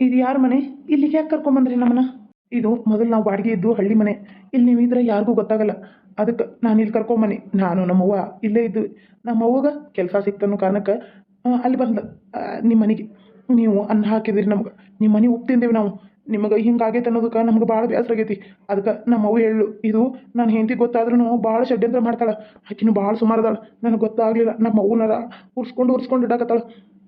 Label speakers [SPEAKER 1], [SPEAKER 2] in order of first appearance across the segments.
[SPEAKER 1] ಇದು ಯಾರ ಮನೆ? ಇಲ್ಲಿಗೆ ಯಾಕೆ ಕರ್ಕೊಂಬಂದ್ರಿ ನಮ್ಮನ್ನ? ಇದು ಮೊದಲು ನಾವು ಬಾಡಿಗೆ ಇದ್ದು ಹಳ್ಳಿ ಮನೆ. ಇಲ್ಲಿ ನೀವು ಇದ್ರೆ ಯಾರಿಗೂ ಗೊತ್ತಾಗಲ್ಲ. ಅದಕ್ಕೆ ನಾನು ಇಲ್ಲಿ ಕರ್ಕೊಂಬನಿ ನಾನು ನಮ್ಮವ್ವ ಇಲ್ಲೇ ಇದ್ದು ನಮ್ಮವ್ವಗೆ ಕೆಲಸ ಸಿಕ್ತನ್ನೋ ಕಾರಣಕ್ಕೆ ಅಲ್ಲಿ ಬಂದ ನಿಮ್ಮ ಮನೆಗೆ. ನೀವು ಅನ್ನ ಹಾಕಿದಿರಿ ನಮ್ಗೆ. ನಿಮ್ಮ ಮನೆ ಉಪ್ತಿಂದೇವಿ ನಾವು. ನಿಮಗೆ ಹಿಂಗಾಗೈತೆ ಅನ್ನೋದಕ್ಕೆ ನಮ್ಗೆ ಭಾಳ ಬೇಸರ ಆಗೈತಿ. ಅದಕ್ಕೆ ನಮ್ಮವ್ವ ಹೇಳು, ಇದು ನಾನು ಹೆಂಡತಿ ಗೊತ್ತಾದ್ರೂ ಭಾಳ ಷಡ್ಯಂತ್ರ ಮಾಡ್ತಾಳೆ. ಆಕಿನೂ ಭಾಳ ಸುಮಾರು ಅದಾಳ. ನನಗೆ ಗೊತ್ತಾಗಲಿಲ್ಲ. ನಮ್ಮ ಅವ್ವನರ ಉರ್ಸ್ಕೊಂಡು ಉರ್ಸ್ಕೊಂಡು ಇಡಾಕತ್ತಾಳ.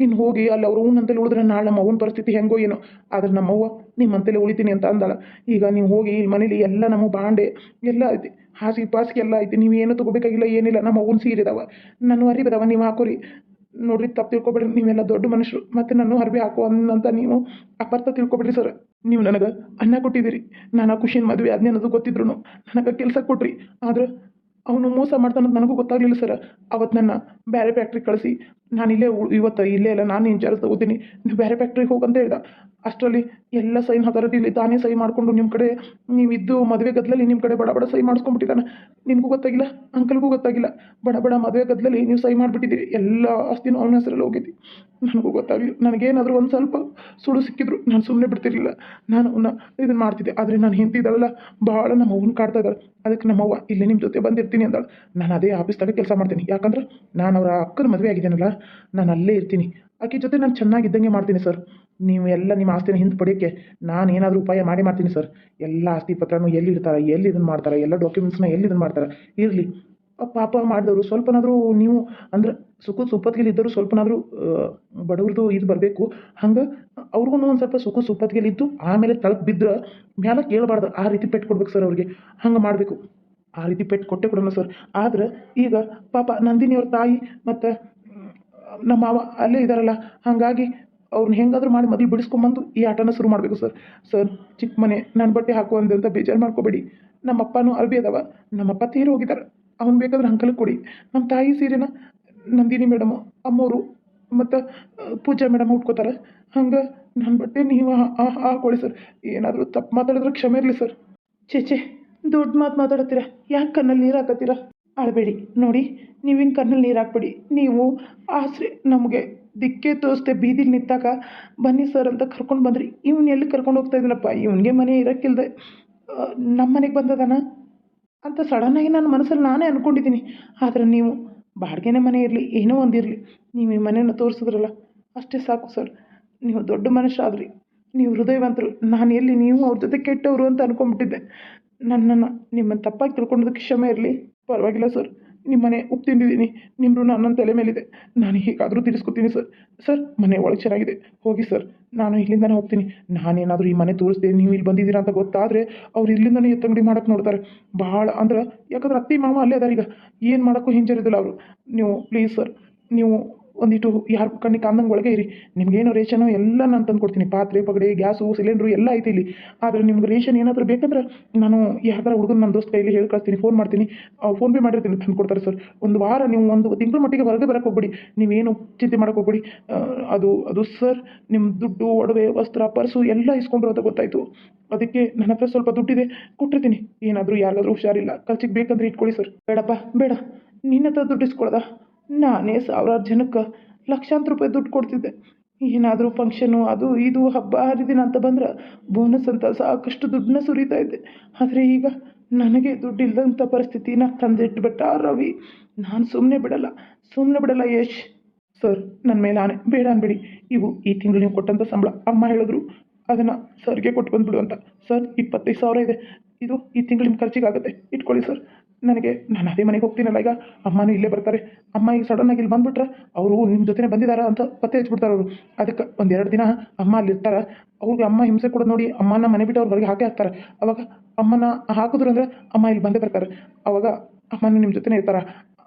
[SPEAKER 1] ಇನ್ನು ಹೋಗಿ ಅಲ್ಲಿ ಅವ್ರ ಊನಂತಲ್ಲಿ ಉಳಿದ್ರೆ ನಾಳೆ ನಮ್ಮ ಪರಿಸ್ಥಿತಿ ಹೆಂಗೋ ಏನೋ. ಆದ್ರೆ ನಮ್ಮವ್ವ ನಿಮ್ಮಂತಲೇ ಉಳಿತೀನಿ ಅಂತ ಅಂದಾಳ. ಈಗ ನೀವು ಹೋಗಿ ಇಲ್ಲಿ ಮನೇಲಿ ಎಲ್ಲ ನಮ್ಮ ಬಾಂಡೆ, ಎಲ್ಲ ಐತಿ. ಹಾಸಿಗೆ ಪಾಸಿಗೆ ಎಲ್ಲ ಐತಿ. ನೀವು ಏನು ತೊಗೋಬೇಕಾಗಿಲ್ಲ, ಏನಿಲ್ಲ. ನಮ್ಮ ಅವ್ವನ ಸೀರೆ ನನ್ನ ಅರಿವು ನೀವು ಹಾಕೋರಿ. ನೋಡ್ರಿ, ತಪ್ಪು ತಿಳ್ಕೊಬೇಡ್ರಿ. ನೀವೆಲ್ಲ ದೊಡ್ಡ ಮನುಷ್ಯರು. ಮತ್ತೆ ನಾನು ಅರ್ಬಿ ಹಾಕೋ ಅನ್ನಂತ ನೀವು ಅಪಾರ್ಥ ತಿಳ್ಕೊಬೇಡ್ರಿ ಸರ್. ನೀವು ನನಗೆ ಅನ್ನ ಕೊಟ್ಟಿದ್ದೀರಿ. ನಾನು ಆ ಖುಷಿನ ಮದುವೆ ಅದನ್ನೇ ಅನ್ನೋದು ಗೊತ್ತಿದ್ರು ನನಗೆ ಕೆಲಸ ಕೊಟ್ರಿ. ಆದ್ರೆ ಅವನು ಮೋಸ ಮಾಡ್ತಾನಂತ ನನಗೂ ಗೊತ್ತಾಗಲಿಲ್ಲ ಸರ್. ಅವತ್ತು ನನ್ನ ಬೇರೆ ಫ್ಯಾಕ್ಟ್ರಿಗೆ ಕಳಿಸಿ ನಾನು ಇಲ್ಲೇ ಇವತ್ತು ಇಲ್ಲೇ ಇಲ್ಲ, ನಾನು ಇನ್ಚಾರ್ಜ್ ತಗೋತೀನಿ, ನೀವು ಬೇರೆ ಫ್ಯಾಕ್ಟ್ರಿಗೆ ಹೋಗಂತ ಹೇಳ್ದ. ಅಷ್ಟರಲ್ಲಿ ಎಲ್ಲ ಸೈನ್ ಇಲ್ಲಿ ತಾನೇ ಸೈ ಮಾಡಿಕೊಂಡು ನಿಮ್ಮ ಕಡೆ ನೀವಿದ್ದು ಮದುವೆ ಗದ್ದಲಲ್ಲಿ ನಿಮ್ಮ ಕಡೆ ಬಡ ಬಡ ಸೈ ಮಾಡಿಸ್ಕೊಂಡ್ಬಿಟ್ಟಿದ್ದಾನೆ. ನಿಮಗೂ ಗೊತ್ತಾಗಿಲ್ಲ ಅಂಕಲ್ಗೂ ಗೊತ್ತಾಗಿಲ್ಲ, ಬಡ ಬಡ ಮದುವೆ ಗದ್ದಲಲ್ಲಿ ನೀವು ಸೈ ಮಾಡಿಬಿಟ್ಟಿದ್ದೀರಿ, ಎಲ್ಲ ಆಸ್ತಿನೂ ಅವನ ಹೆಸರಲ್ಲಿ ಹೋಗಿದ್ದಿ. ನನಗೂ ಗೊತ್ತಾಗಲಿಲ್ಲ, ನನಗೇನಾದರೂ ಒಂದು ಸ್ವಲ್ಪ ಸುಳು ಸಿಕ್ಕಿದ್ರು, ನಾನು ಸುಮ್ಮನೆ ಬಿಡ್ತಿರಲಿಲ್ಲ. ನಾನು ಅವನ್ನ ಇದನ್ನು ಮಾಡ್ತಿದ್ದೆ, ಆದರೆ ನಾನು ಹಿಂತಿದ್ದಾಳಲ್ಲ ಭಾಳ ನಮ್ಮ ಅವ್ವನ ಕಾಡ್ತಾ ಇದ್ದಾಳೆ. ಅದಕ್ಕೆ ನಮ್ಮವ್ವ ಇಲ್ಲೇ ನಿಮ್ಮ ಜೊತೆ ಬಂದಿರ್ತೀನಿ ಅಂದಾಳೆ. ನಾನು ಅದೇ ಆಫೀಸ್ದಾಗ ಕೆಲಸ ಮಾಡ್ತೀನಿ. ಯಾಕಂದ್ರೆ ನಾನು ಅವರ ಅಕ್ಕನ ಮದುವೆ ಆಗಿದ್ದೇನಲ್ಲ ನಾನು ಅಲ್ಲೇ ಇರ್ತೀನಿ. ಆಕೆ ಜೊತೆ ನಾನು ಚೆನ್ನಾಗಿದ್ದಂಗೆ ಮಾಡ್ತೀನಿ ಸರ್. ನೀವು ಎಲ್ಲ ನಿಮ್ಮ ಆಸ್ತಿನ ಹಿಂದೆ ಪಡೆಯೋಕ್ಕೆ ನಾನು ಏನಾದರೂ ಉಪಾಯ ಮಾಡಿ ಮಾಡ್ತೀನಿ ಸರ್. ಎಲ್ಲ ಆಸ್ತಿ ಪತ್ರನೂ ಎಲ್ಲಿ ಇಡ್ತಾರೆ, ಎಲ್ಲಿ ಇದನ್ನು ಮಾಡ್ತಾರೆ, ಎಲ್ಲ ಡಾಕ್ಯುಮೆಂಟ್ಸ್ನ ಎಲ್ಲಿ ಇದನ್ನು ಮಾಡ್ತಾರೆ. ಇರಲಿ. ಪಾಪ ಮಾಡಿದವರು ಸ್ವಲ್ಪನಾದರೂ ನೀವು ಅಂದ್ರೆ ಸುಖ ಸುಪ್ಪತ್ತಿಗೆಲಿ ಇದ್ದರೂ ಸ್ವಲ್ಪನಾದರೂ ಬಡವ್ರದ್ದು ಇದು ಬರಬೇಕು. ಹಂಗೆ ಅವ್ರಿಗೂ ಒಂದು ಸ್ವಲ್ಪ ಸುಖ ಸುಪ್ಪತ್ತಿಗೆಲಿ ಇದ್ದು ಆಮೇಲೆ ತಳಕ್ಕೆ ಬಿದ್ದರೆ ಮ್ಯಾಲೆ ಕೇಳಬಾರ್ದು. ಆ ರೀತಿ ಪೆಟ್ಟು ಕೊಡ್ಬೇಕು ಸರ್ ಅವ್ರಿಗೆ. ಹಂಗೆ ಮಾಡಬೇಕು. ಆ ರೀತಿ ಪೆಟ್ಟು ಕೊಟ್ಟೆ ಕೊಡೋಣ ಸರ್. ಆದ್ರೆ ಈಗ ಪಾಪ ನಂದಿನಿಯವ್ರ ತಾಯಿ ಮತ್ತು ನಮ್ಮ ಮಾವ ಅಲ್ಲೇ ಇದ್ದಾರಲ್ಲ ಹಾಗಾಗಿ ಅವ್ರನ್ನ ಹೆಂಗಾದ್ರೂ ಮಾಡಿ ಮದುವೆ ಬಿಡಿಸ್ಕೊಂಬಂದು ಈ ಆಟನ ಶುರು ಮಾಡಬೇಕು ಸರ್. ಸರ್, ಚಿಕ್ಕ ಮನೆ ನನ್ನ ಬಟ್ಟೆ ಹಾಕುವಂತೆ ಬೇಜಾರು ಮಾಡ್ಕೋಬೇಡಿ. ನಮ್ಮ ಅಪ್ಪನೂ ಅರ್ಬಿ ಅದಾವ, ನಮ್ಮಪ್ಪ ತೀರು ಹೋಗಿದ್ದಾರೆ ಅವ್ನು ಬೇಕಾದ್ರೆ ಅಂಕಲ್ ಕೊಡಿ. ನಮ್ಮ ತಾಯಿ ಸೀರೆನ ನಂದಿನಿ ಮೇಡಮು, ಅಮ್ಮೋರು ಮತ್ತು ಪೂಜಾ ಮೇಡಮ್ ಉಟ್ಕೋತಾರೆ. ಹಂಗೆ ನನ್ನ ಬಟ್ಟೆ ನೀವು ಹಾಕೊಳ್ಳಿ ಸರ್. ಏನಾದರೂ ತಪ್ಪು ಮಾತಾಡಿದ್ರೆ ಕ್ಷಮೆ ಇರಲಿ ಸರ್. ಛೇ ಛೇ, ದೊಡ್ಡ ಮಾತು ಮಾತಾಡತ್ತೀರ? ಯಾಕೆ ಕಣ್ಣಲ್ಲಿ ನೀರು ಹಾಕತ್ತೀರ? ಅಳಬೇಡಿ. ನೋಡಿ ನೀವು ಹಿಂಗೆ ಕಣ್ಣಲ್ಲಿ ನೀರು ಹಾಕ್ಬೇಡಿ ನೀವು ಆಸರೆ ನಮಗೆ ದಿಕ್ಕೆ ತೋರಿಸ್ದೆ ಬೀದಿಲಿ ನಿಂತಾಗ ಬನ್ನಿ ಸರ್ ಅಂತ ಕರ್ಕೊಂಡು ಬಂದ್ರಿ. ಇವ್ನು ಎಲ್ಲಿ ಕರ್ಕೊಂಡು ಹೋಗ್ತಾ ಇದ್ದೀನಪ್ಪ? ಇವನಿಗೆ ಮನೆ ಇರೋಕ್ಕಿಲ್ದೆ. ನಮ್ಮ ಮನೆಗೆ ಬಂದದಾನ? ಅಂತ ಸಡನ್ನಾಗಿ ನನ್ನ ಮನಸ್ಸಲ್ಲಿ ನಾನೇ ಅಂದ್ಕೊಂಡಿದ್ದೀನಿ ಆದರೆ ನೀವು ಬಾಡಿಗೆನೇ ಮನೆ ಇರಲಿ, ಏನೋ ಒಂದಿರಲಿ ನೀವು ಈ ಮನೆಯನ್ನು ತೋರಿಸಿದ್ರಲ್ಲ, ಅಷ್ಟೇ ಸಾಕು ಸರ್. ನೀವು ದೊಡ್ಡ ಮನುಷ್ಯ ಆದ್ರಿ. ನೀವು ಹೃದಯವಂತರು. ನಾನು ಎಲ್ಲಿ ನೀವು ಅವ್ರ ಜೊತೆ ಕೆಟ್ಟವರು ಅಂತ ಅನ್ಕೊಂಡ್ಬಿಟ್ಟಿದ್ದೆ. ನನ್ನನ್ನು ನಿಮ್ಮನ್ನು ತಪ್ಪಾಗಿ ತಿಳ್ಕೊಂಡೋದಕ್ಕೆ ಕ್ಷಮೆ ಇರಲಿ. ಪರವಾಗಿಲ್ಲ ಸರ್. ನಿಮ್ಮ ಮನೆ ಉಪ್ಪು ತಿಂದಿದ್ದೀನಿ. ನಿಮ್ಮ ಋಣ ನನ್ನ ತಲೆ ಮೇಲಿದೆ. ನಾನು ಹೇಗಾದರೂ ತೀರಿಸ್ಕೊತೀನಿ ಸರ್. ಸರ್, ಮನೆ ಒಳಗೆ ಚೆನ್ನಾಗಿದೆ. ಹೋಗಿ ಸರ್. ನಾನು ಇಲ್ಲಿಂದನೇ ಹೋಗ್ತೀನಿ. ನಾನೇನಾದರೂ ಈ ಮನೆ ತೋರಿಸ್ತೀನಿ. ನೀವು ಇಲ್ಲಿ ಬಂದಿದ್ದೀರಾ ಅಂತ ಗೊತ್ತಾದರೆ ಅವ್ರು ಇಲ್ಲಿಂದನೇ ಎತ್ತಂಗಡಿ ಮಾಡಕ್ಕೆ ನೋಡ್ತಾರೆ. ಭಾಳ ಅಂದ್ರೆ ಯಾಕಂದ್ರೆ ಅತ್ತಿ ಮಾಮ ಅಲ್ಲೇ ಅದಾರ ಈಗ ಏನು ಮಾಡೋಕ್ಕೂ ಹಿಂಜರಿದಿಲ್ಲ ಅವರು. ನೀವು ಪ್ಲೀಸ್ ಸರ್. ನೀವು ಒಂದಿಟ್ಟು ಯಾರು ಕಣ್ಣಿಗೆ ಕಾಂದಂಗೆ ಒಳಗೆ ಇರಿ. ನಿಮ್ಗೇನು ರೇಷನು? ಎಲ್ಲ ನಾನು ತಂದು ಕೊಡ್ತೀನಿ. ಪಾತ್ರೆ, ಪಗಡೆ, ಗ್ಯಾಸು, ಸಿಲಿಂಡ್ರು ಎಲ್ಲ ಐತಿ ಇಲ್ಲಿ. ಆದರೆ ನಿಮ್ಗೆ ರೇಷನ್ ಏನಾದರೂ ಬೇಕಂದ್ರೆ ನಾನು ಯಾವ್ದಾರ ಹುಡುಗನ ನನ್ನ ದೋಸ್ತ ಕೈಲಿ ಹೇಳಿ ಕಳಿಸ್ತೀನಿ ಫೋನ್ ಮಾಡ್ತೀನಿ ಫೋನ್ ಪೇ ಮಾಡಿರ್ತೀನಿ, ತಂದು ಕೊಡ್ತಾರೆ ಸರ್ ಒಂದು ವಾರ ನೀವು ಒಂದು ತಿಂಗಳ ಮಟ್ಟಿಗೆ ಹೊರಗೆ ಬರಕ್ಕೆ ಹೋಗ್ಬಿಡಿ. ನೀವೇನು ಚಿಂತೆ ಮಾಡಕ್ಕೆ ಹೋಗ್ಬಿಡಿ. ಅದು ಅದು ಸರ್ ನಿಮ್ಮ ದುಡ್ಡು, ಒಡವೆ, ವಸ್ತ್ರ, ಪರ್ಸು ಎಲ್ಲ ಇಸ್ಕೊಂಡ್ರು ಅಂತ ಗೊತ್ತಾಯಿತು. ಅದಕ್ಕೆ ನನ್ನ ಹತ್ರ ಸ್ವಲ್ಪ ದುಡ್ಡಿದೆ. ಕೊಟ್ಟಿರ್ತೀನಿ. ಏನಾದರೂ ಯಾರಾದರೂ ಹುಷಾರಿಲ್ಲ. ಖರ್ಚಿಗೆ ಬೇಕಂದ್ರೆ ಇಟ್ಕೊಳ್ಳಿ ಸರ್ ಬೇಡಪ್ಪ, ಬೇಡ. ನಿನ್ನ ಹತ್ರ ದುಡ್ಡು ಇಸ್ಕೊಳ್ದ ನಾನೇ ಸಾವಿರಾರು ಜನಕ್ಕೆ ಲಕ್ಷಾಂತರ ರೂಪಾಯಿ ದುಡ್ಡು ಕೊಡ್ತಿದ್ದೆ. ಏನಾದರೂ ಫಂಕ್ಷನು ಅದು ಇದು, ಹಬ್ಬ, ಹರಿದಿನ ಅಂತ ಬಂದ್ರೆ ಬೋನಸ್ ಅಂತ ಸಾಕಷ್ಟು ದುಡ್ಡನ್ನ ಸುರಿತಾ ಇದ್ದೆ. ಆದರೆ ಈಗ ನನಗೆ ದುಡ್ಡು ಇಲ್ಲದಂಥ ಪರಿಸ್ಥಿತಿನ ತಂದಿಟ್ಬಿಟ್ಟ ರವಿ. ನಾನು ಸುಮ್ಮನೆ ಬಿಡಲ್ಲ ಸುಮ್ಮನೆ ಬಿಡಲ್ಲ ಯಶ್. ಸರ್ ನನ್ನ ಮೇಲೆ ಆನೆ ಬೇಡ ಅನ್ಬೇಡಿ. ಇವು ಈ ತಿಂಗಳು ನೀವು ಕೊಟ್ಟಂಥ ಸಂಬಳ. ಅಮ್ಮ ಹೇಳಿದ್ರು, ಅದನ್ನು ಸರ್ಗೆ ಕೊಟ್ಟು ಬಂದ್ಬಿಡು ಅಂತ. ಸರ್, ಇಪ್ಪತ್ತೈದು ಸಾವಿರ ಇದೆ. ಇದು ಈ ತಿಂಗಳು ನಿಮ್ಮ ಖರ್ಚಿಗಾಗುತ್ತೆ. ಇಟ್ಕೊಳ್ಳಿ ಸರ್. ನನಗೆ ನಾನು ಅದೇ ಮನೆಗೆ ಹೋಗ್ತೀನಲ್ಲ ಈಗ. ಅಮ್ಮನೂ ಇಲ್ಲೇ ಬರ್ತಾರೆ. ಅಮ್ಮ ಈಗ ಸಡನ್ನಾಗಿ ಇಲ್ಲಿ ಬಂದ್ಬಿಟ್ರೆ ಅವರು ನಿಮ್ಮ ಜೊತೆನೇ ಬಂದಿದ್ದಾರೆ ಅಂತ ಪತ್ತೆ ಹಚ್ಬಿಡ್ತಾರೆ ಅವರು. ಅದಕ್ಕೆ ಒಂದೆರಡು ದಿನ ಅಮ್ಮ ಅಲ್ಲಿ ಇರ್ತಾರೆ. ಅವ್ರಿಗೆ ಅಮ್ಮ ಹಿಂಸೆ ಕೊಡೋದು ನೋಡಿ ಅಮ್ಮನ ಮನೆ ಬಿಟ್ಟು ಅವ್ರ ಹೊರಗೆ ಹಾಕೇ ಹಾಕ್ತಾರೆ. ಅವಾಗ ಅಮ್ಮನ ಹಾಕಿದ್ರು ಅಂದರೆ ಅಮ್ಮ ಇಲ್ಲಿ ಬಂದೇ ಬರ್ತಾರೆ. ಅವಾಗ ಅಮ್ಮನೂ ನಿಮ್ಮ ಜೊತೆನೇ ಇರ್ತಾರೆ.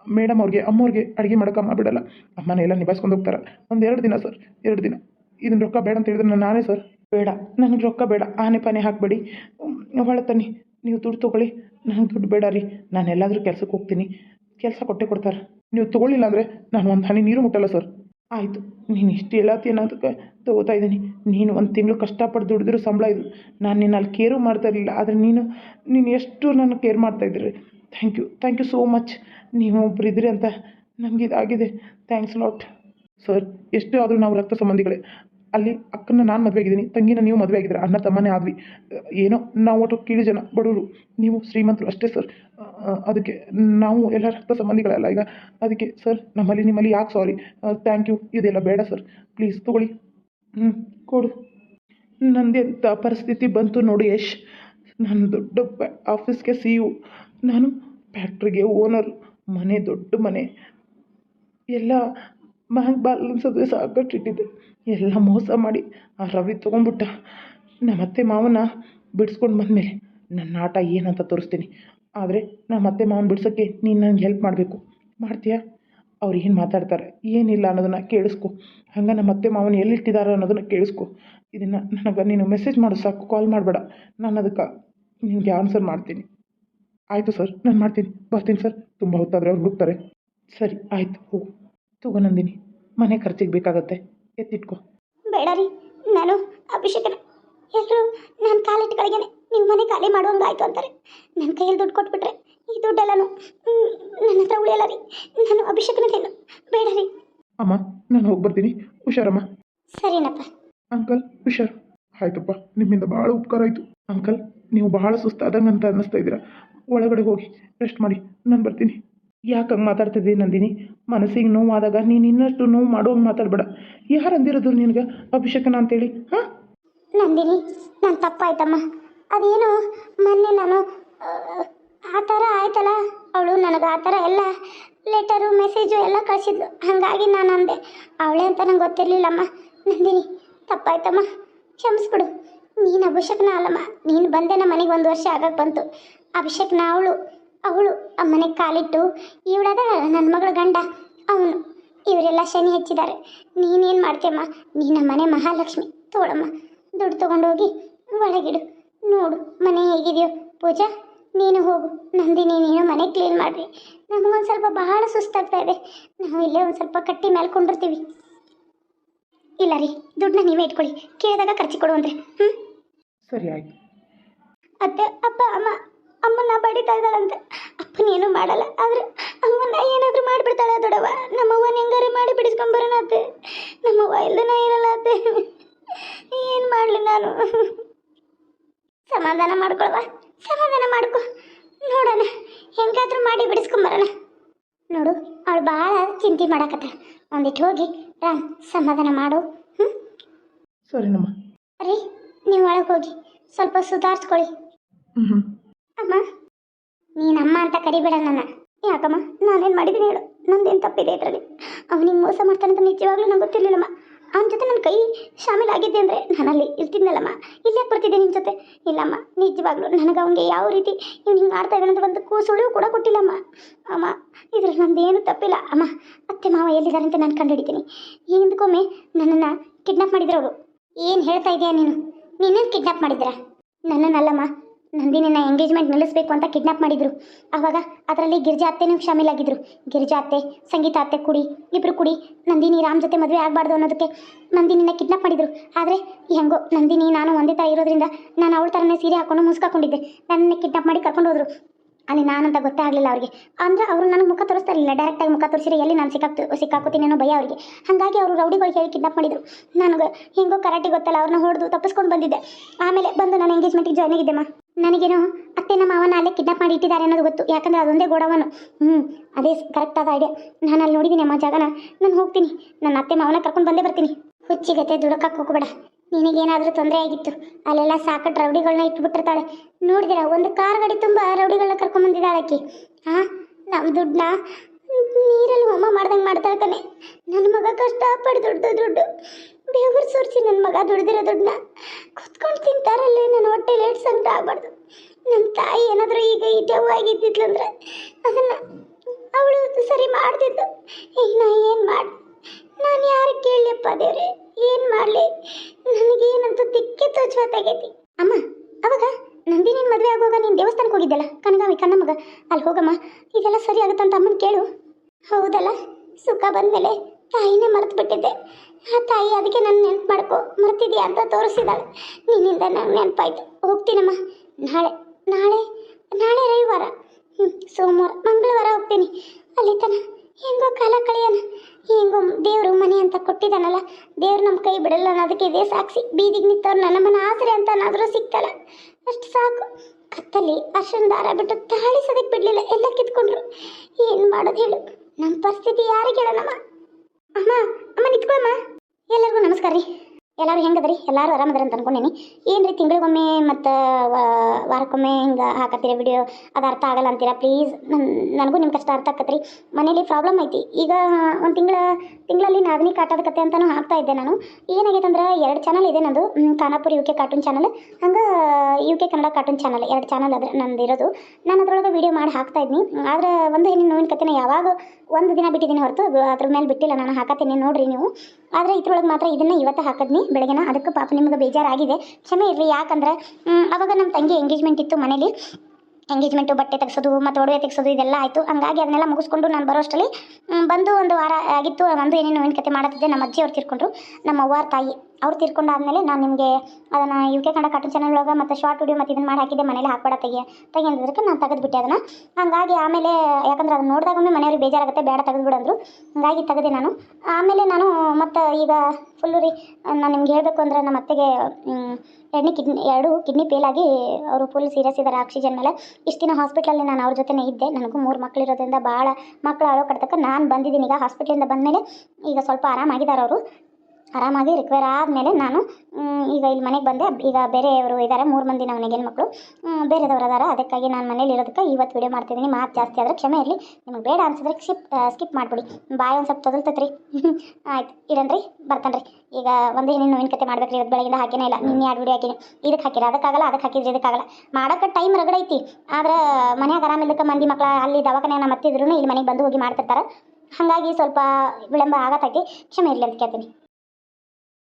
[SPEAKER 1] ಮೇಡಮ್ ಅವ್ರಿಗೆ ಅಮ್ಮವ್ರಿಗೆ ಅಡುಗೆ ಮಾಡೋಕೆ ಅಮ್ಮ ಬಿಡಲ್ಲ. ಅಮ್ಮನ ಎಲ್ಲ ನಿಭಾಯಿಸ್ಕೊಂಡು ಹೋಗ್ತಾರೆ. ಒಂದು ಎರಡು ದಿನ ಸರ್, ಎರಡು ದಿನ. ಇದನ್ನು ರೊಕ್ಕ ಬೇಡ ಅಂತ ಹೇಳಿದ್ರೆ ನಾನು ಸರ್. ಬೇಡ, ನನಗೆ ರೊಕ್ಕ ಬೇಡ. ಆನೆ ಪಾನೆ ಹಾಕಬೇಡಿ. ಹೊಳೆ ತನ್ನಿ ನೀವು ದುಡ್ಡು ತೊಗೊಳ್ಳಿ. ನನಗೆ ದುಡ್ಡು ಬೇಡ ರೀ. ನಾನು ಎಲ್ಲಾದರೂ ಕೆಲಸಕ್ಕೆ ಹೋಗ್ತೀನಿ. ಕೆಲಸ ಕೊಟ್ಟೆ ಕೊಡ್ತಾರೆ. ನೀವು ತೊಗೊಳ್ಳಿಲ್ಲ ಅಂದರೆ ನಾನು ಒಂದು ಹನಿ ನೀರು ಮುಟ್ಟಲ್ಲ ಸರ್. ಆಯಿತು. ನೀನು ಇಷ್ಟು ಹೇಳತ್ತಿ ಅನ್ನೋದಕ್ಕೆ ತಗೋತಾ ಇದ್ದೀನಿ. ನೀನು ಒಂದು ತಿಂಗಳು ಕಷ್ಟಪಟ್ಟು ದುಡಿದ್ರು ಸಂಬಳ ಇದು. ನಾನು ನಿನ್ನ ಅಲ್ಲಿ ಕೇರು ಮಾಡ್ತಾ ಇರಲಿಲ್ಲ. ಆದರೆ ನೀನು ನೀನು ಎಷ್ಟು ನನ್ನ ಕೇರ್ ಮಾಡ್ತಾ ಇದ್ದೀರಿ. Thank you thank you so much ನೀವು ಒಬ್ರು ಇದ್ರಿ ಅಂತ ನಮಗಿದಾಗಿದೆ ಥ್ಯಾಂಕ್ಸ್ ಲಾಟ್ ಸರ್, ಎಷ್ಟೇ ಆದರೂ ನಾವು ರಕ್ತ ಸಂಬಂಧಿಗಳೇ. ಅಲ್ಲಿ ಅಕ್ಕನ ನಾನು ಮದುವೆ ಆಗಿದ್ದೀನಿ, ತಂಗಿನ ನೀವು ಮದುವೆ ಆಗಿದ್ದೀರ, ಅಣ್ಣ ತಮ್ಮನೇ ಆದ್ವಿ. ಏನೋ ನಾವು ಒಟ್ಟು ಕೀಳು ಜನ, ಬಡವರು, ನೀವು ಶ್ರೀಮಂತರು ಅಷ್ಟೇ ಸರ್ ಅದಕ್ಕೆ ನಾವು ಎಲ್ಲ ರಕ್ತ ಸಂಬಂಧಿಗಳಲ್ಲ, ಈಗ ಅದಕ್ಕೆ ಸರ್ ನಮ್ಮಲ್ಲಿ ನಿಮ್ಮಲ್ಲಿ ಯಾಕೆ ಸಾರಿ ಥ್ಯಾಂಕ್ ಯು ಇದೆಲ್ಲ ಬೇಡ ಸರ್ ಪ್ಲೀಸ್ ತಗೊಳ್ಳಿ. ಹ್ಞೂ ಕೊಡು. ನಂದೆಂಥ ಪರಿಸ್ಥಿತಿ ಬಂತು ನೋಡಿ ಯಶ್. ನಾನು ದೊಡ್ಡ ಆಫೀಸ್ಗೆ ಸಿ ಯು ನಾನು ಫ್ಯಾಕ್ಟ್ರಿಗೆ ಓನರ್ ಮನೆ ದೊಡ್ಡ ಮನೆ. ಎಲ್ಲ ಬ್ಯಾಂಕ್ ಬ್ಯಾಲೆನ್ಸ್ ಅದು ಸಾಕಷ್ಟು ಇಟ್ಟಿದ್ದೆ ಎಲ್ಲ ಮೋಸ ಮಾಡಿ ಆ ರವಿ ತೊಗೊಂಡ್ಬಿಟ್ಟ. ನಮ್ಮ ಅತ್ತೆ ಮಾವನ ಬಿಡಿಸ್ಕೊಂಡು ಬಂದಮೇಲೆ ನನ್ನ ಆಟ ಏನಂತ ತೋರಿಸ್ತೀನಿ. ಆದರೆ ನಮ್ಮ ಅತ್ತೆ ಮಾವನ ಬಿಡ್ಸೋಕ್ಕೆ ನೀನು ನನಗೆ ಹೆಲ್ಪ್ ಮಾಡಬೇಕು. ಮಾಡ್ತೀಯಾ? ಅವ್ರು ಏನು ಮಾತಾಡ್ತಾರೆ? ಏನಿಲ್ಲ ಅನ್ನೋದನ್ನು ಕೇಳಿಸ್ಕೊ. ಹಂಗೆ ನಮ್ಮ ಅತ್ತೆ ಮಾವನ ಎಲ್ಲಿಟ್ಟಿದ್ದಾರೆ ಅನ್ನೋದನ್ನು ಕೇಳಿಸ್ಕೊ. ಇದನ್ನು ನನಗೆ ನೀನು ಮೆಸೇಜ್ ಮಾಡು ಸಾಕು ಕಾಲ್ ಮಾಡಬೇಡ. ನಾನು ಅದಕ್ಕೆ ನಿನಗೆ ಆನ್ಸರ್ ಮಾಡ್ತೀನಿ. ಆಯಿತು ಸರ್ ನಾನು ಮಾಡ್ತೀನಿ. ಬರ್ತೀನಿ ಸರ್ ತುಂಬ ಹೊತ್ತಾದರೆ ಅವ್ರು ಹೋಗ್ತಾರೆ ಸರಿ, ಆಯಿತು, ಹೋಗು. ತಗೋ ನಂದಿನಿ. ಮನೆ ಖರ್ಚಿಗೆ ಬೇಕಾಗತ್ತೆ. ಎತ್ತಿಟ್ಕೋ.
[SPEAKER 2] ಬೇಡ ರೀ. ನಾನು ಅಭಿಷೇಕನ ಎಲ್ಲರೂ ನಾನು ಕಾಲಿಟ್ಗಳಿಗೇನೆ ನೀವು ಮನೆ ಖಾಲಿ ಮಾಡುವಂಗಾಯ್ತು ಅಂತಾರೆ. ನನ್ನ ಕೈಯಲ್ಲಿ ದುಡ್ಡು ಕೊಟ್ಬಿಟ್ರೆ ಈ ದುಡ್ಡೆಲ್ಲನು ನನ್ನ ಹತ್ರ ಉಳಿಯಲ್ಲ ರೀ. ನಾನು ಅಭಿಷೇಕನದೇನು ಬೇಡ ರೀ.
[SPEAKER 1] ಅಮ್ಮ ನಾನು ಹೋಗಿ ಬರ್ತೀನಿ. ಹುಷಾರಮ್ಮ.
[SPEAKER 2] ಸರಿನಪ್ಪ.
[SPEAKER 1] ಅಂಕಲ್ ಹುಷಾರು. ಆಯ್ತಪ್ಪ ನಿಮ್ಮಿಂದ ಭಾಳ ಉಪಕಾರ ಆಯಿತು. ಅಂಕಲ್ ನೀವು ಬಹಳ ಸುಸ್ತಾದಂಗೆ ಅಂತ ಅನ್ನಿಸ್ತಾ ಇದ್ದೀರಾ. ಒಳಗಡೆ ಹೋಗಿ ರೆಸ್ಟ್ ಮಾಡಿ. ನಾನು ಬರ್ತೀನಿ. ಯಾಕೆ ಮಾತಾಡ್ತಿದ್ದೆ ನಂದಿನಿ? ಮನಸ್ಸಿಗೆ ನೋವಾದಾಗ ನೀನು ಇನ್ನಷ್ಟು ನೋವು ಮಾಡುವಂಗೆ ಮಾತಾಡ್ಬೇಡ. ಯಾರು ಅಂದಿರೋದು ನಿನಗೆ ಅಭಿಷೇಕನ ಅಂತೇಳಿ? ಹಾಂ?
[SPEAKER 2] ನಂದಿನಿ, ನಾನು ತಪ್ಪಾಯ್ತಮ್ಮ. ಅದೇನು, ಮೊನ್ನೆ ನಾನು ಆ ಥರ ಆಯ್ತಲ್ಲ? ಅವಳು ನನಗೆ ಆ ಥರ ಎಲ್ಲ ಲೆಟರು, ಮೆಸೇಜು ಎಲ್ಲ ಕಳಿಸಿದ್ಲು. ಹಾಗಾಗಿ ನಾನು ಅಂದೆ, ಅವಳೇ ಅಂತ ನಂಗೆ ಗೊತ್ತಿರಲಿಲ್ಲಮ್ಮ. ನಂದಿನಿ, ತಪ್ಪಾಯ್ತಮ್ಮ. ಕ್ಷಮಿಸ್ಬಿಡು. ನೀನು ಅಭಿಷೇಕನ ಅಲ್ಲಮ್ಮ. ನೀನು ಬಂದೆ ನಮ್ಮ ಮನೆಗೆ ಒಂದು ವರ್ಷ ಆಗಕ್ಕೆ ಬಂತು. ಅಭಿಷೇಕನ ಅವಳು ಅವಳು ಅಮ್ಮನೆ ಕಾಲಿಟ್ಟು ಇವಳದ ನನ್ನ ಮಗಳ ಗಂಡ. ಅವನು ಇವರೆಲ್ಲ ಶನಿ ಹೆಚ್ಚಿದ್ದಾರೆ. ನೀನೇನು ಮಾಡ್ತೀಯಮ್ಮ? ನೀ ಮನೆ ಮಹಾಲಕ್ಷ್ಮಿ. ತೋಳಮ್ಮ ದುಡ್ಡು ತೊಗೊಂಡೋಗಿ ಒಳಗಿಡು. ನೋಡು ಮನೆ ಹೇಗಿದೆಯೋ. ಪೂಜಾ ನೀನು ಹೋಗು. ನಂದಿನಿ ನೀನು ಮನೆ ಕ್ಲೀನ್ ಮಾಡಿರಿ. ನಮಗೊಂದು ಸ್ವಲ್ಪ ಬಹಳ ಸುಸ್ತಾಗ್ತಾ ಇದೆ. ನಾವು ಇಲ್ಲೇ ಒಂದು ಸ್ವಲ್ಪ ಕಟ್ಟಿ ಮೇಲೆ ಕೊಂಡಿರ್ತೀವಿ. ಇಲ್ಲ ರೀ ದುಡ್ಡನ್ನ ನೀವೇ ಇಟ್ಕೊಳ್ಳಿ. ಕೇಳಿದಾಗ ಖರ್ಚು ಕೊಡು ಅಂದರೆ. ಹ್ಞೂ
[SPEAKER 1] ಸರಿ ಆಯಿತು.
[SPEAKER 2] ಅತ್ತೆ ಅಪ್ಪ ಅಮ್ಮ ಅಮ್ಮನ ಬಡಿತಾ ಇದ್ದಾಳಂತೆ. ಅಪ್ಪನೇನು ಮಾಡಲ್ಲ. ಆದ್ರೆ ಅಮ್ಮನ ಏನಾದರೂ ಮಾಡಿಬಿಡ್ತಾಳೆ ದೊಡವ. ನಮ್ಮವ್ವನ ಹೆಂಗಾರೆ ಮಾಡಿ ಬಿಡಿಸ್ಕೊಂಬರೋಣ ಅತ್ತೆ. ನಮ್ಮವ್ವ ಇಲ್ದನ ಇರಲ್ಲ ಅತ್ತೆ. ಏನು ಮಾಡಲಿ ನಾನು? ಸಮಾಧಾನ ಮಾಡ್ಕೊಳವ. ಸಮಾಧಾನ ಮಾಡ್ಕೊ. ನೋಡೋಣ. ಹೆಂಗಾದ್ರೂ ಮಾಡಿ ಬಿಡಿಸ್ಕೊಂಬರೋಣ ನೋಡು ಅವಳು ಭಾಳ ಚಿಂತೆ ಮಾಡಕತ್ತ. ಒಂದಿಟ್ಟು ಹೋಗಿ ರಾಮ್ ಸಮಾಧಾನ ಮಾಡು. ಹ್ಞೂ
[SPEAKER 1] ಸರಿನಮ್ಮ.
[SPEAKER 2] ರೀ ನೀವು ಒಳಗೆ ಹೋಗಿ. ಸ್ವಲ್ಪ ಸುಧಾರಿಸ್ಕೊಳ್ಳಿ.
[SPEAKER 1] ಹ್ಞೂ
[SPEAKER 2] ಅಮ್ಮ, ನೀನು ಅಮ್ಮ ಅಂತ ಕರಿಬೇಡ ನನ್ನ ಯಾಕಮ್ಮ, ನಾನೇನು ಮಾಡಿದ್ದೀನಿ ಹೇಳು. ನಂದೇನು ತಪ್ಪಿದೆ ಇದರಲ್ಲಿ? ಅವನಿಗೆ ಮೋಸ ಮಾಡ್ತಾನೆ ಅಂತ ನಿಜವಾಗ್ಲೂ ನಂಗೆ ಗೊತ್ತಿರಲಿಲ್ಲಮ್ಮ. ಅವನ ಜೊತೆ ನನ್ನ ಕೈ ಶಾಮೀಲಾಗಿದ್ದೆ ಅಂದರೆ ನಾನಲ್ಲಿ ಇರ್ತಿದ್ನಲ್ಲಮ್ಮ. ಇಲ್ಲೇ ಬರ್ತಿದ್ದೆ ನಿಮ್ಮ ಜೊತೆ? ಇಲ್ಲಮ್ಮ, ನಿಜವಾಗ್ಲೂ ನನಗೆ ಅವನಿಗೆ ಯಾವ ರೀತಿ ಇವ್ನು ಹಿಂಗೆ ಆಡ್ತಾ ಇದ್ದಾನೆ ಅಂತ ಒಂದು ಕೂಸುಳು ಕೂಡ ಕೊಟ್ಟಿಲ್ಲಮ್ಮ. ಅಮ್ಮ, ಇದ್ರಲ್ಲಿ ನಂದೇನು ತಪ್ಪಿಲ್ಲ. ಅಮ್ಮ, ಅತ್ತೆ ಮಾವ ಎಲ್ಲಿದ್ದಾರೆ ಅಂತ ನಾನು ಕಂಡುಹಿಡಿತೀನಿ. ಹಿಂದಕ್ಕೊಮ್ಮೆ ನನ್ನನ್ನು ಕಿಡ್ನಾಪ್ ಮಾಡಿದ್ರು ಅವರು ಏನು ಹೇಳ್ತಾ ಇದೆಯಾ ನೀನು? ನೀನೇನು ಕಿಡ್ನಾಪ್ ಮಾಡಿದ್ದೀರಾ? ನನ್ನನ್ನಲ್ಲಮ್ಮ ನಂದಿನಿನ ಎಂಗೇಜ್ಮೆಂಟ್ ನಿಲ್ಲಿಸಬೇಕು ಅಂತ ಕಿಡ್ನಾಪ್ ಮಾಡಿದ್ರು. ಆವಾಗ ಅದರಲ್ಲಿ ಗಿರ್ಜಾ ಅತ್ತೆನೂ ಶಾಮೀಲಾಗಿದ್ರು. ಗಿರ್ಜಾ ಅತ್ತೆ, ಸಂಗೀತ ಅತ್ತೆ ಕುಡಿ, ಇಬ್ರು ಕುಡಿ ನಂದಿನಿ ರಾಮ್ ಜೊತೆ ಮದುವೆ ಆಗಬಾರ್ದು ಅನ್ನೋದಕ್ಕೆ ನಂದಿನಿನ ಕಿಡ್ನಾಪ್ ಮಾಡಿದ್ರು. ಆದರೆ ಹೆಂಗೋ ನಂದಿನಿ, ನಾನು ಒಂದೇ ಥರ ಇರೋದ್ರಿಂದ ನಾನು ಅವಳ ಥರನೇ ಸೀರೆ ಹಾಕೊಂಡು ಮುಸ್ಕಾಕೊಂಡಿದ್ದೆ ನನ್ನ ಕಿಡ್ನಾಪ್ ಮಾಡಿ ಕರ್ಕೊಂಡು ಹೋದ್ರು. ಅಲ್ಲಿ ನಾನಂತ ಗೊತ್ತೇ ಆಗಲಿಲ್ಲ ಅವ್ರಿಗೆ. ಅಂದ್ರೆ ಅವರು ನನಗೆ ಮುಖ ತೋರಿಸ್ತಾ ಇರಲಿಲ್ಲ. ಡೈರೆಕ್ಟಾಗಿ ಮುಖ ತೋರಿಸಿದ್ರೆ ಎಲ್ಲಿ ನಾನು ಸಿಕ್ಕಾಕ್ತು, ಸಿಕ್ಕಾಕೋತೀನಿ ಅನ್ನೋ ಭಯ ಅವರಿಗೆ. ಹಾಗಾಗಿ ಅವರು ರೌಡಿಗಳು ಹೇಳಿ ಕಿಡ್ನಾಪ್ ಮಾಡಿದ್ರು. ನನಗೆ ಹೆಂಗೋ ಕರಾಟಿ ಗೊತ್ತಲ್ಲ ಅವ್ರನ್ನ ಹೊಡೆದು ತಪ್ಪಿಸ್ಕೊಂಡು ಬಂದಿದ್ದೆ. ಆಮೇಲೆ ಬಂದು ನಾನು ಎಂಗೇಜ್ಮೆಂಟಿಗೆ ಜಾಯ್ನ್ ಆಗಿದ್ದೆಮ್ಮ ನನಗೇನೋ ಅತ್ತೆ ನಮ್ಮ ಮಾವನ ಅಲ್ಲೇ ಕಿಡ್ನಾಪ್ ಮಾಡಿ ಇಟ್ಟಿದ್ದಾರೆ ಅನ್ನೋದು ಗೊತ್ತು. ಯಾಕಂದ್ರೆ ಅದೊಂದೇ ಗೋಡವನು. ಹ್ಞೂ ಅದೇ ಕರೆಕ್ಟ್ ಆದ ಐಡಿಯಾ ನಾನು ಅಲ್ಲಿ ನೋಡಿದ್ದೀನಿ ಅಮ್ಮ ಜಾಗನ. ನಾನು ಹೋಗ್ತೀನಿ. ನನ್ನ ಅತ್ತೆ ಮಾವನ ಕರ್ಕೊಂಡು ಬಂದೇ ಬರ್ತೀನಿ. ಹುಚ್ಚಿಗತ್ತೆ ದುಡಕಕ್ಕೆ ಹೋಗ್ಬೇಡ. ನಿನಗೇನಾದರೂ ತೊಂದರೆ ಆಗಿತ್ತು. ಅಲ್ಲೆಲ್ಲ ಸಾಕಟ್ಟು ರೌಡಿಗಳನ್ನ ಇಟ್ಬಿಟ್ಟಿರ್ತಾಳೆ. ನೋಡಿದಿರ, ಒಂದು ಕಾರ್ ಗಾಡಿ ತುಂಬ ರೌಡಿಗಳನ್ನ ಕರ್ಕೊಂಬಂದಿದ್ದಾಳೆ ಆಕಿ. ಹಾಂ ನಮ್ಮ ದುಡ್ಡನ್ನ ನೀರಲ್ಲಿ ಹೋಮ ಮಾಡ್ದಂಗೆ ಮಾಡ್ತಾಳೆ ಕಣೆ. ನನ್ನ ಮಗ ಕಷ್ಟಪಟ್ಟು ದುಡ್ಡು ದುಡ್ಡು. ಬೇವರು ಸುರಿಸಿ ನನ್ನ ಮಗ ದುಡ್ದಿರೋ ದುಡ್ಡನ್ನ ಕುತ್ಕೊಂಡು ತಿಂತಾರಲ್ಲೇ ನನ್ನ ಹೊಟ್ಟೆಲಿ ಏಟ್ ಸಂಕಟ ಆಗ್ಬಾರ್ದು. ನಮ್ಮ ತಾಯಿ ಏನಾದರೂ ಈಗ ಈ ಆಗಿದ್ದಿತ್ತು ಆಗಿದ್ದಿದ್ಲಂದ್ರೆ ಅದನ್ನು ಅವಳು ಸರಿ ಮಾಡ್ತಿದ್ದು ಈಗ ನಾ ಏನು ಮಾಡಿ? ನಾನು ಯಾರು ಕೇಳಲಿಪ್ಪ ದೇವ್ರೆ? ಏನು ಮಾಡಲಿ? ನನಗೇನಂತ ತೋಚುವ ತೆಗೈತಿ. ಅಮ್ಮ, ಅವಾಗ ನಂದಿನಿ ಮದುವೆ ಆಗುವಾಗ ನೀನು ದೇವಸ್ಥಾನಕ್ಕೆ ಹೋಗಿದ್ದಲ್ಲ? ಕನಗಾವಿ ಕನ್ನಮ್ಮಗ ಅಲ್ಲಿ ಹೋಗಮ್ಮ, ಇದೆಲ್ಲ ಸರಿ ಆಗುತ್ತಂತ ಅಮ್ಮನ ಕೇಳು. ಹೌದಲ್ಲ? ಸುಖ ಬಂದಮೇಲೆ ತಾಯಿನೇ ಮರೆತು ಬಿಟ್ಟಿದ್ದೆ ಆ ತಾಯಿ ಅದಕ್ಕೆ ನನ್ನ ನೆನಪು ಮಾಡ್ಕೊ ಮರ್ತಿದ್ಯಾ ಅಂತ ತೋರಿಸಿದಾಳೆ. ನಿನ್ನಿಂದ ನನ್ನ ನೆನಪಾಯ್ತು. ಹೋಗ್ತೀನಮ್ಮ. ನಾಳೆ ನಾಳೆ ನಾಳೆ ರವಿವಾರ. ಹ್ಞೂ ಸೋಮವಾರ, ಮಂಗಳವಾರ ಹೋಗ್ತೀನಿ. ಅಲ್ಲಿ ತನ ಹೆಂಗೋ ಕಾಲ ಕಳೆಯೋಣ. ಹೆಂಗೋ ದೇವರು ಮನೆ ಅಂತ ಕೊಟ್ಟಿದ್ದಾನಲ್ಲ, ದೇವ್ರು ನಮ್ಮ ಕೈ ಬಿಡಲ್ಲ ಅನ್ನೋದಕ್ಕೆ ಇದೇ ಸಾಕ್ಷಿ. ಬೀದಿಗೆ ನಿಂತವ್ರು ನನ್ನ ಮನ ಆಸರೆ ಅಂತ ಅನ್ನಾದರೂ ಸಿಗ್ತಲ್ಲ. ಅಷ್ಟು ಸಾಕು. ಕತ್ತಲ್ಲಿ ಅರ್ಶನ ದಾರ ಬಿಟ್ಟು ತಾಳಿಸೋದಕ್ಕೆ ಬಿಡಲಿಲ್ಲ. ಎಲ್ಲ ಕಿತ್ಕೊಂಡ್ರು. ಏನು ಮಾಡೋದು ಹೇಳು. ನಮ್ಮ ಪರಿಸ್ಥಿತಿ ಯಾರಿಗೆ ಹೇಳೋಣಮ್ಮ? ಅಮ್ಮ ಅಮ್ಮ ನಿಂತ್ಕೊಳಮ್ಮ. ಎಲ್ಲರಿಗೂ ನಮಸ್ಕಾರ ರೀ. ಎಲ್ಲರೂ ಹೆಂಗದ್ರಿ? ಎಲ್ಲರೂ ಆರಾಮದ್ರಿ ಅಂತ ಅನ್ಕೊಂಡೇನಿ. ಏನು ರೀ ತಿಂಗಳಿಗೊಮ್ಮೆ ಮತ್ತು ವಾರಕ್ಕೊಮ್ಮೆ ಹಿಂಗೆ ಹಾಕತ್ತೀರ ವಿಡಿಯೋ ಅದು ಅರ್ಥ ಆಗಲ್ಲ ಅಂತೀರಾ? ಪ್ಲೀಸ್ ನನ್ನ ನನಗೂ ನಿಮ್ಮ ಕಷ್ಟ ಅರ್ಥ ಆಕತ್ರಿ. ಮನೇಲಿ ಪ್ರಾಬ್ಲಮ್ ಐತಿ. ಈಗ ಒಂದು ತಿಂಗಳ, ತಿಂಗಳಲ್ಲಿ ನಾದಿನಿ ಕಾಟದ ಕತೆ ಅಂತಲೂ ಹಾಕ್ತಾ ಇದ್ದೆ ನಾನು. ಏನಾಗೈತೆ ಅಂದ್ರೆ ಎರಡು ಚಾನಲ್ ಇದೆ ನಂದು. Khanapura U K cartoon channel ಹಂಗೆ U K Kannada cartoon channel ಎರಡು ಚಾನಲ್ ಅದ್ರ ನಂದು ಇರೋದು. ನಾನು ಅದರೊಳಗೆ ವಿಡಿಯೋ ಮಾಡಿ ಹಾಕ್ತಾ ಇದ್ನಿ. ಆದ್ರೆ ಒಂದು ಹೆಣ್ಣಿನ ನೋವಿನ ಕತೆನ ಯಾವಾಗ ಒಂದು ದಿನ ಬಿಟ್ಟಿದ್ದೀನಿ ಹೊರತು, ಅದ್ರ ಮೇಲೆ ಬಿಟ್ಟಿಲ್ಲ. ನಾನು ಹಾಕತ್ತೀನಿ ನೋಡಿರಿ ನೀವು. ಆದರೆ ಇದ್ರೊಳಗೆ ಮಾತ್ರ ಇದನ್ನ ಇವತ್ತು ಹಾಕಿದ್ನಿ ಬೆಳಗ್ಗೆನ. ಅದಕ್ಕೆ ಪಾಪ ನಿಮಗೆ ಬೇಜಾರಾಗಿದೆ. ಕ್ಷಮೆ ಇರಲಿ ಯಾಕಂದ್ರೆ ಅವಾಗ ನಮ್ಮ ತಂಗಿ ಎಂಗೇಜ್ಮೆಂಟ್ ಇತ್ತು ಮನೇಲಿ. ಎಂಗೇಜ್ಮೆಂಟು ಬಟ್ಟೆ ತೆಗ್ಸೋದು, ಮತ್ತು ಒಡವೆ ತೆಗ್ಸೋದು, ಇದೆಲ್ಲ ಆಯಿತು. ಹಂಗಾಗಿ ಅದನ್ನೆಲ್ಲ ಮುಗಿಸ್ಕೊಂಡು ನಾನು ಬರೋ ಅಷ್ಟರಲ್ಲಿ ಬಂದು ಒಂದು ವಾರ ಆಗಿತ್ತು, ಒಂದು ಏನೇನು ಏನು ಕತೆ ಮಾಡತ್ತಿದ್ದೆ. ನಮ್ಮ ಅಜ್ಜಿ ಅವ್ರು ತಿರ್ಕೊಂಡ್ರು. ನಮ್ಮ ಅವ್ವಾರ ತಾಯಿ. ಅವ್ರು ತೀರ್ಕೊಂಡಾದ್ಮೇಲೆ ನಾನು ನಿಮಗೆ ಅದನ್ನು U K Kannada cartoon channel ಒಳಗೆ ಮತ್ತು ಶಾರ್ಟ್ ವಿಡಿಯೋ ಮತ್ತು ಇದನ್ನು ಮಾಡಿ ಹಾಕಿದ್ದೆ ಮನೇಲಿ ಹಾಕ್ಬೇಡ ತೆಗೆ, ತೆಗಿ ಅಂದಿದ್ದಕ್ಕೆ ನಾನು ತೆಗೆದುಬಿಟ್ಟೆ ಅದನ್ನು. ಹಾಗಾಗಿ ಆಮೇಲೆ ಯಾಕಂದ್ರೆ ಅದನ್ನ ನೋಡಿದಾಗೊಮ್ಮೆ ಮನೆಯವ್ರಿಗೆ ಬೇಜಾರಾಗುತ್ತೆ, ಬೇಡ ತೆಗೆದುಬಿಡು ಅಂದರು ಹಾಗಾಗಿ ತೆಗೆದೆ ನಾನು. ಆಮೇಲೆ ನಾನು ಮತ್ತು ಈಗ ಫುಲ್ಲು ರೀ, ನಾನು ನಿಮ್ಗೆ ಹೇಳಬೇಕು ಅಂದ್ರೆ ನಮ್ಮ ಅತ್ತೆಗೆ ಎಣ್ಣೆ ಕಿಡ್ನಿ, ಎರಡು ಕಿಡ್ನಿ ಫೇಲ್ ಅವರು ಫುಲ್ ಸೀರಿಯಸ್ ಇದ್ದಾರೆ ಆಕ್ಸಿಜನ್ ಮೇಲೆ. ಇಷ್ಟು ದಿನ ಹಾಸ್ಪಿಟ್ಲಲ್ಲಿ ನಾನು ಅವ್ರ ಜೊತೆನೇ ಇದ್ದೆ. ನನಗೂ ಮೂರು ಮಕ್ಳು ಇರೋದ್ರಿಂದ ಭಾಳ ಮಕ್ಕಳು ಅಳೋ ಕಡ್ತಕ್ಕ ನಾನು ಬಂದಿದ್ದೀನಿ. ಈಗ ಹಾಸ್ಪಿಟ್ಲಿಂದ ಬಂದಮೇಲೆ ಈಗ ಸ್ವಲ್ಪ ಆರಾಮಾಗಿದ್ದಾರೆ ಅವರು. ಆರಾಮಾಗಿ ರಿಕ್ವೈರ್ ಆದಮೇಲೆ ನಾನು ಈಗ ಇಲ್ಲಿ ಮನೆಗೆ ಬಂದೆ. ಈಗ ಬೇರೆಯವರು ಇದ್ದಾರೆ ಮೂರು ಮಂದಿ ನಮ್ಮ ಮನೆಗೆ ಮಕ್ಕಳು ಬೇರೆದವ್ರು ಇದ್ದಾರೆ ಅದಕ್ಕಾಗಿ ನಾನು ಮನೇಲಿ ಇರೋದಕ್ಕೆ ಇವತ್ತು ವೀಡಿಯೋ ಮಾಡ್ತಿದ್ದೀನಿ. ಮಾತು ಜಾಸ್ತಿ ಆದರೆ ಕ್ಷಮೆ ಇರಲಿ. ನಿಮಗೆ ಬೇಡ ಅನ್ಸಿದ್ರೆ ಸ್ಕಿಪ್ ಸ್ಕಿಪ್ ಮಾಡಿಬಿಡಿ. ಬಾಯ್ ಒಂದು ಸ್ವಲ್ಪ ತೊದಲ್ತೈತ್ರಿ ಆಯ್ತು, ಇಡನ್ರಿ, ಬರ್ತಾನ್ರಿ. ಈಗ ಒಂದು ಏನೇನು ನೋವಿನ ಕತೆ ಮಾಡ್ಬೇಕ್ರಿ. ಇವತ್ತು ಬೆಳಗಿಂದ ಹಾಕಿನೇ ಇಲ್ಲ. ನಿನ್ನೆ ಎರಡು ವೀಡಿಯೋ ಹಾಕಿನಿ ಇದಕ್ಕೆ ಹಾಕಿರ ಅದಕ್ಕಾಗಲ್ಲ ಅದಕ್ಕೆ ಹಾಕಿದ್ರೆ ಇದಕ್ಕಾಗಲ್ಲ ಮಾಡೋಕ್ಕೆ ಟೈಮ್ ರಗಡ ಐತಿ. ಆದ್ರೆ ಮನ್ಯಾಗ ಆರಾಮಿಲ್ಲಕ್ಕೆ ಮಂದಿ ಮಕ್ಕಳ ಅಲ್ಲಿ ದವಾಖಾನೆ ಮತ್ತಿದ್ರು ಇಲ್ಲಿ ಮನೆಗೆ ಬಂದು ಹೋಗಿ ಮಾಡ್ತಿರ್ತಾರೆ. ಹಾಗಾಗಿ ಸ್ವಲ್ಪ ವಿಳಂಬ ಆಗತೈತಿ. ಕ್ಷಮೆ ಇರಲಿ ಅಂತ ಕೇಳ್ತೀನಿ.